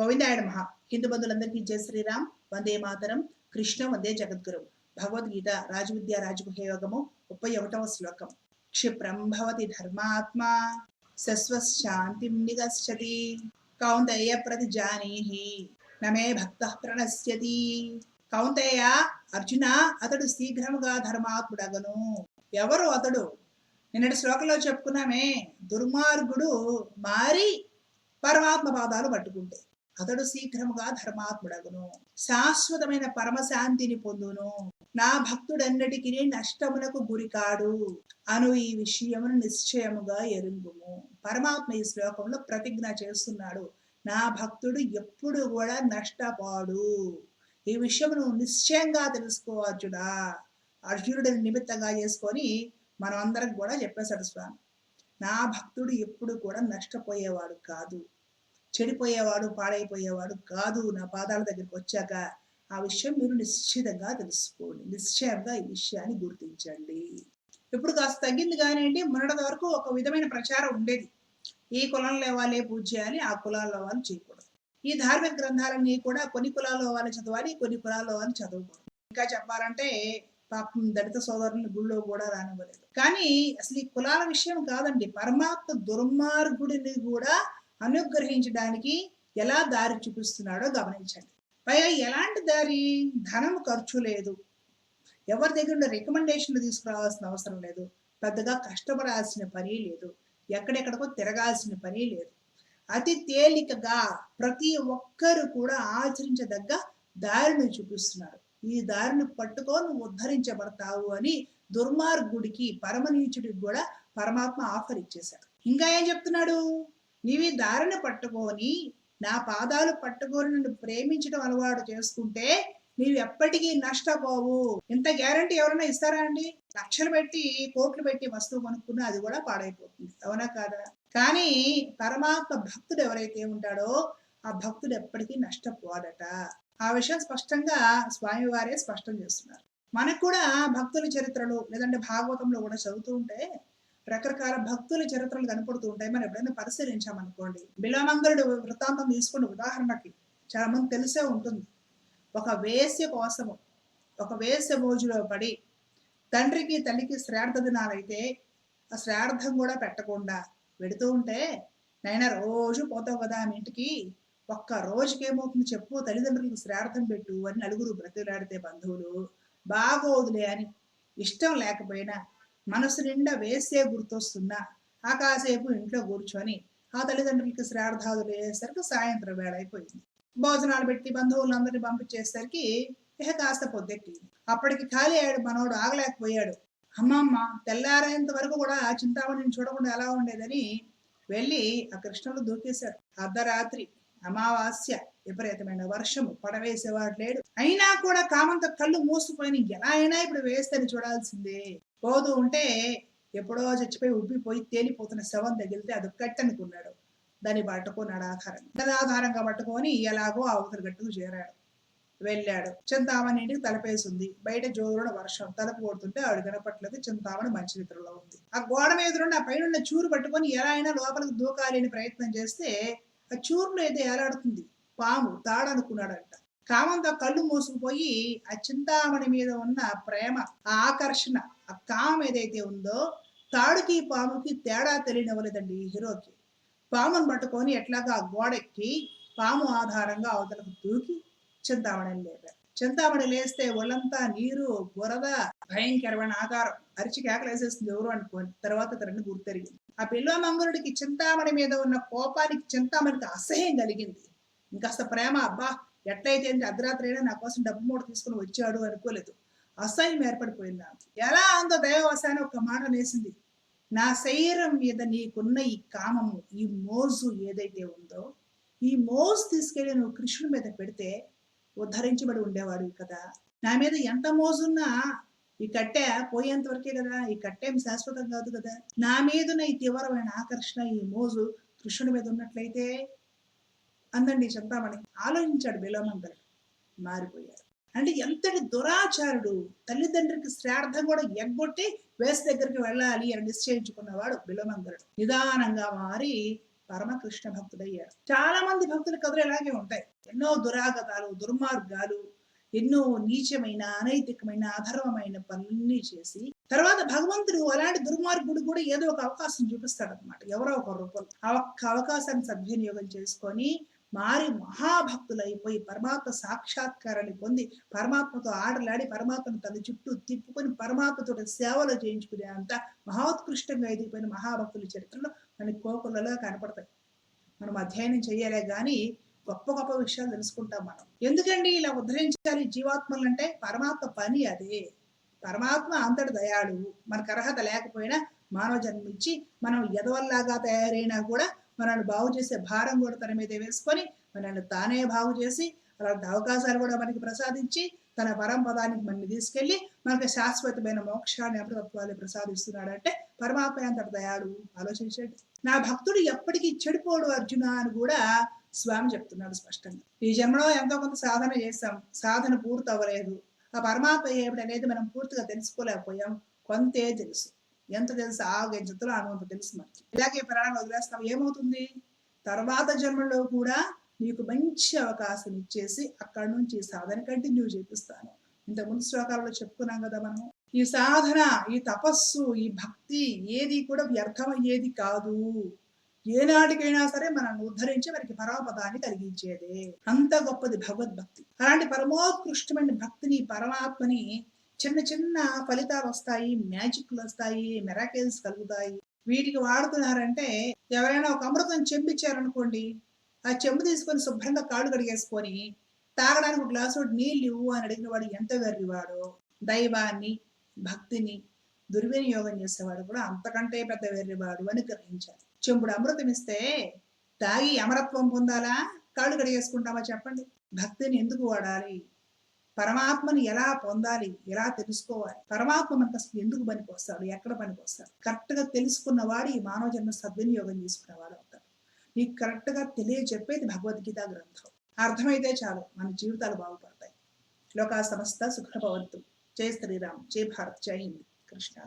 గోవిందాయ మహా హిందూ బంధువులందరికీ జయ శ్రీరామ్. వందే మాతరం. కృష్ణ వందే జగద్గురు. భగవద్గీత రాజవిద్య రాజగుహయోగము ముప్పై ఒకటవ శ్లోకం. క్షిప్రం భవతి ధర్మాత్మా. శశ్వశాంతిం నిగచ్చతి. కౌంతయ్య ప్రతి జానీహి నమే భక్త ప్రణశ్యతి. కౌంతయ్య అర్జున అతడు శీఘ్రముగా ధర్మాత్ముడగను. ఎవరు అతడు? నిన్నటి శ్లోకంలో చెప్పుకున్నామే దుర్మార్గుడు మారి పరమాత్మ పాదాలు పట్టుకుంటే. అతడు శీఘ్రముగా ధర్మాత్ముడగును. శాశ్వతమైన పరమశాంతిని పొందును. నా భక్తుడన్నిటికీ నష్టమునకు గురికాడు అను ఈ విషయమును నిశ్చయముగా ఎరుంగుము. పరమాత్మ ఈ శ్లోకంలో ప్రతిజ్ఞ చేస్తున్నాడు. నా భక్తుడు ఎప్పుడు కూడా నష్టపోడు. ఈ విషయం నువ్వు నిశ్చయంగా తెలుసుకో అర్జుడా అర్జునుడిని నిమిత్తంగా చేసుకొని మనం అందరం కూడా చెప్పేశాడు స్వామి. నా భక్తుడు ఎప్పుడు కూడా నష్టపోయేవాడు కాదు. చెడిపోయేవాడు పాడైపోయేవాడు కాదు. నా పాదాల దగ్గరికి వచ్చాక ఆ విషయం మీరు నిశ్చితంగా తెలుసుకోండి. నిశ్చయంగా ఈ విషయాన్ని గుర్తించండి. ఇప్పుడు కాస్త తగ్గింది కానివ్వండి మొన్నటి వరకు ఒక విధమైన ప్రచారం ఉండేది. ఈ కులంలో వాళ్ళే పూజ చేయాలి ఆ కులాల్లో వాళ్ళు చేయకూడదు. ఈ ధార్మిక గ్రంథాలన్నీ కూడా కొన్ని కులాల్లో వాళ్ళు చదవాలి కొన్ని కులాల్లో వాళ్ళు చదవకూడదు. ఇంకా చెప్పాలంటే పాపం దళిత సోదరుని గుళ్ళో కూడా రానివ్వలేదు. కానీ అసలు ఈ కులాల విషయం కాదండి పరమాత్మ దుర్మార్గుడిని కూడా అనుగ్రహించడానికి ఎలా దారి చూపిస్తున్నాడో గమనించండి. పైగా ఎలాంటి దారి? ధనం ఖర్చు లేదు. ఎవరి దగ్గర రికమెండేషన్లు తీసుకురావాల్సిన అవసరం లేదు. పెద్దగా కష్టపడాల్సిన పని లేదు. ఎక్కడెక్కడికో తిరగాల్సిన పని లేదు. అతి తేలికగా ప్రతి ఒక్కరు కూడా ఆచరించదగ్గ దారిని చూపిస్తున్నారు. ఈ దారిని పట్టుకొని ఉద్ధరించబడతావు అని దుర్మార్గుడికి పరమనీచుడికి కూడా పరమాత్మ ఆఫర్ ఇచ్చేశాడు. ఇంకా ఏం చెప్తున్నాడు? నీవి దారిన పట్టుకొని నా పాదాలు పట్టుకొని నన్ను ప్రేమించడం అలవాటు చేసుకుంటే నీవు ఎప్పటికీ నష్టపోవు. ఇంత గ్యారంటీ ఎవరైనా ఇస్తారా అండి? లక్షలు పెట్టి కోట్లు పెట్టి వస్తువు కొనుక్కున్నా అది కూడా పాడైపోతుంది. అవునా కాదా? కానీ పరమాత్మ భక్తుడు ఎవరైతే ఉంటాడో ఆ భక్తుడు ఎప్పటికీ నష్టపోడట. ఆ విషయం స్పష్టంగా స్వామివారే స్పష్టం చేస్తున్నారు. మనకు కూడా భక్తుల చరిత్రలు లేదంటే భాగవతంలో కూడా చదువుతూ ఉంటే రకరకాల భక్తుల చరిత్రలు కనపడుతూ ఉంటాయి. మనం ఎప్పుడైనా పరిశీలించామనుకోండి. బిలమంగళుడు వృత్తాంతం తీసుకుని ఉదాహరణకి చాలా మంది తెలిసే ఉంటుంది. ఒక వేశ్య కోసము ఒక వేశ్య భోజులో పడి తండ్రికి తల్లికి శ్రార్థ దినాలైతే ఆ శ్రార్థం కూడా పెట్టకుండా పెడుతూ ఉంటే నైనా రోజు పోతావు కదా మీ ఇంటికి ఒక్క రోజుకి ఏమవుతుంది చెప్పు తల్లిదండ్రులకు శ్రార్థం పెట్టు అని నలుగురు బ్రతిలాడితే బంధువులు బాగోదులే అని ఇష్టం లేకపోయినా మనసు నిండా వేసే గుర్తొస్తున్నా ఆ కాసేపు ఇంట్లో కూర్చొని ఆ తల్లిదండ్రులకి శ్రార్థాదులు వేసేసరికి సాయంత్రం వేళ అయిపోయింది. భోజనాలు పెట్టి బంధువులందరినీ పంపించేసరికి ఇహ కాస్త పొద్దెక్కింది. అప్పటికి ఖాళీ అయ్యాడు మనోడు ఆగలేకపోయాడు. అమ్మమ్మ తెల్లారేంత వరకు కూడా చింతామణిని చూడకుండా ఎలా ఉండేదని వెళ్ళి ఆ కృష్ణుడు దూకేశారు అర్ధరాత్రి అమావాస్య విపరీతమైన వర్షము పడవేసేవాడు లేడు. అయినా కూడా కామంత కళ్ళు మూసిపోయిన ఎలా అయినా ఇప్పుడు వేస్తని చూడాల్సిందే. పోదు ఉంటే ఎప్పుడో చచ్చిపోయి ఉబ్బిపోయి తేలిపోతున్న శవం తగిలితే అది కట్టనుకున్నాడు. దాన్ని పట్టుకున్నాడు ఆధారంగా దాని ఆధారంగా పట్టుకొని ఎలాగో అవతల గట్టుకు చేరాడు. వెళ్ళాడు. చింతామణి ఇంటికి తలపేసింది. బయట జోరున వర్షం. తలుపు కొడుతుంటే ఆవిడ కనపట్లేదు చింతామణి మంచి నిద్రలో ఉంది. ఆ గోడ మీద నుండి ఆ పైన చూరు పట్టుకొని ఎలా అయినా లోపలికి దూకాలి అని ప్రయత్నం చేస్తే ఆ చూరులో ఏదో ఏలాడుతుంది. పాము తాడనుకున్నాడంట. కామంతో కళ్ళు మూసుకుపోయి ఆ చింతామణి మీద ఉన్న ప్రేమ ఆ ఆకర్షణ ఆ కామం ఏదైతే ఉందో తాడుకి పాముకి తేడా తెలియనివ్వలేదండి ఈ హీరోకి. పామును పట్టుకొని ఎట్లాగా గోడెక్కి పాము ఆధారంగా అవతలకు దూకి చింతామణిని లేపారు. చింతామణి లేస్తే ఒళ్ళంతా నీరు బురద భయంకరమైన ఆకారం అరిచి కేకలేసేస్తుంది ఎవరు అనుకోని తర్వాత తనని గుర్తెరిగింది. ఆ పిల్ల మంగురుడికి చింతామణి మీద ఉన్న కోపానికి చింతామణికి అసహ్యం కలిగింది. ఇంకాస్త ప్రేమ అబ్బా ఎట్లయితే అర్ధరాత్రి అయినా నా కోసం డబ్బు మూట తీసుకుని వచ్చాడు అనుకోలేదు. అసహ్యం ఏర్పడిపోయింది నాకు. ఎలా ఉందో దైవవశాన్ని ఒక మాట నేసింది నా శరీరం మీద నీకున్న ఈ కామము ఈ మోజు ఏదైతే ఉందో ఈ మోజు తీసుకెళ్ళి నువ్వు కృష్ణుడి మీద పెడితే ఉద్ధరించబడి ఉండేవాడు కదా. నా మీద ఎంత మోజున్నా ఈ కట్టె పోయేంత వరకే కదా. ఈ కట్టెం శాశ్వతం కాదు కదా. నా మీదున్న ఈ తీవ్రమైన ఆకర్షణ ఈ మోజు కృష్ణుడి మీద ఉన్నట్లయితే అందండి చెప్తామని ఆలోచించాడు బిలోమంగళుడు మారిపోయాడు అంటే ఎంతటి దురాచారుడు. తల్లిదండ్రికి శ్రార్థం కూడా ఎగ్గొట్టి వేసు దగ్గరికి వెళ్ళాలి అని నిశ్చయించుకున్నవాడు బిలమంగళుడు నిదానంగా మారి పరమకృష్ణ భక్తుడయ్యాడు. చాలా మంది భక్తుల కథలు ఇలాగే ఉంటాయి. ఎన్నో దురాగతాలు దుర్మార్గాలు ఎన్నో నీచమైన అనైతికమైన అధర్మమైన పనులన్నీ చేసి తర్వాత భగవంతుడు అలాంటి దుర్మార్గుడు కూడా ఏదో ఒక అవకాశం చూపిస్తాడు అనమాట ఎవరో ఒక రూపంలో. ఆ ఒక్క అవకాశాన్ని సద్వినియోగం చేసుకొని మారి మహాభక్తులైపోయి పరమాత్మ సాక్షాత్కారాన్ని పొంది పరమాత్మతో ఆడలాడి పరమాత్మను తన చుట్టూ తిప్పుకొని పరమాత్మతో సేవలు చేయించుకునే అంత మహోత్కృష్టంగా ఎదిగిపోయిన మహాభక్తుల చరిత్రలో మనకి కోకులలో కనపడతాయి. మనం అధ్యయనం చేయాలే కానీ గొప్ప గొప్ప విషయాలు తెలుసుకుంటాం మనం. ఎందుకండి ఇలా ఉద్ధరించాలి జీవాత్మలు అంటే? పరమాత్మ పని అదే. పరమాత్మ అంతటి దయాడు మనకు అర్హత లేకపోయినా మానవ జన్మించి మనం ఎదవల్లాగా తయారైనా కూడా మనల్ని బాగు చేసే భారం కూడా తన మీద వేసుకొని మనల్ని తానే బాగు చేసి అలాంటి అవకాశాలు కూడా మనకి ప్రసాదించి తన పరంపదానికి మనల్ని తీసుకెళ్ళి మనకి శాశ్వతమైన మోక్షాన్ని అమృతత్వాన్ని ప్రసాదిస్తున్నాడంటే పరమాత్మ అంతటి దయాడు ఆలోచించండి. నా భక్తుడు ఎప్పటికీ చెడిపోడు అర్జున అని కూడా స్వామి చెప్తున్నాడు స్పష్టంగా. ఈ జన్మలో ఎంతో కొంత సాధన చేశాం. సాధన పూర్తి అవ్వలేదు ఆ పరమాత్మ ఏమిటనేది మనం పూర్తిగా తెలుసుకోలేకపోయాం. కొంతే తెలుసు. ఎంత తెలుసు? ఆ గెంజతులు అనువంత తెలుసు మనకి. ఇలాగే ప్రాణాలు వదిలేస్తాం. ఏమవుతుంది? తర్వాత జన్మలో కూడా నీకు మంచి అవకాశం ఇచ్చేసి అక్కడి నుంచి ఈ సాధన కంటిన్యూ చేపిస్తాను. ఇంత ముందు శ్లోకాలలో చెప్పుకున్నాం కదా మనం. ఈ సాధన ఈ తపస్సు ఈ భక్తి ఏది కూడా వ్యర్థమయ్యేది కాదు. ఏనాటికైనా సరే మనల్ని ఉద్ధరించి మనకి పరమపదాన్ని కలిగించేదే. అంత గొప్పది భగవద్భక్తి. అలాంటి పరమోత్కృష్టమైన భక్తిని పరమాత్మని చిన్న చిన్న ఫలితాలు వస్తాయి మ్యాజిక్లు వస్తాయి మెరాకిల్స్ కలుగుతాయి. వీటికి వాడుతున్నారంటే ఎవరైనా ఒక అమృతం చెంపిచ్చారనుకోండి ఆ చెంబు తీసుకొని శుభ్రంగా కాళ్ళు కడిగేసుకొని తాగడానికి ఒక గ్లాసు నీళ్ళు ఇవ్వు అని అడిగిన వాడు ఎంత వెర్రివాడు దైవాన్ని భక్తిని దుర్వినియోగం చేసేవాడు కూడా అంతకంటే పెద్ద వెర్రివాడు అని గ్రహించాలి. చెంబుడు అమృతం ఇస్తే తాగి అమరత్వం పొందాలా? కాళ్ళు కడిగేసుకుంటామా చెప్పండి? భక్తిని ఎందుకు వాడాలి? పరమాత్మని ఎలా పొందాలి? ఎలా తెలుసుకోవాలి? పరమాత్మ మనకు అసలు ఎందుకు పనికొస్తాడు? ఎక్కడ పనికొస్తాడు? కరెక్ట్గా తెలుసుకున్న వాడు ఈ మానవ జన్మ సద్వినియోగం చేసుకునేవాడు అవుతాడు. నీకు కరెక్ట్గా తెలియజెప్పేది భగవద్గీత గ్రంథం. అర్థమైతే చాలు మన జీవితాలు బాగుపడతాయి. లోకా సమస్త సుఖభవంతు జై శ్రీరామ్. జై భారత్. జై హింద్. కృష్ణ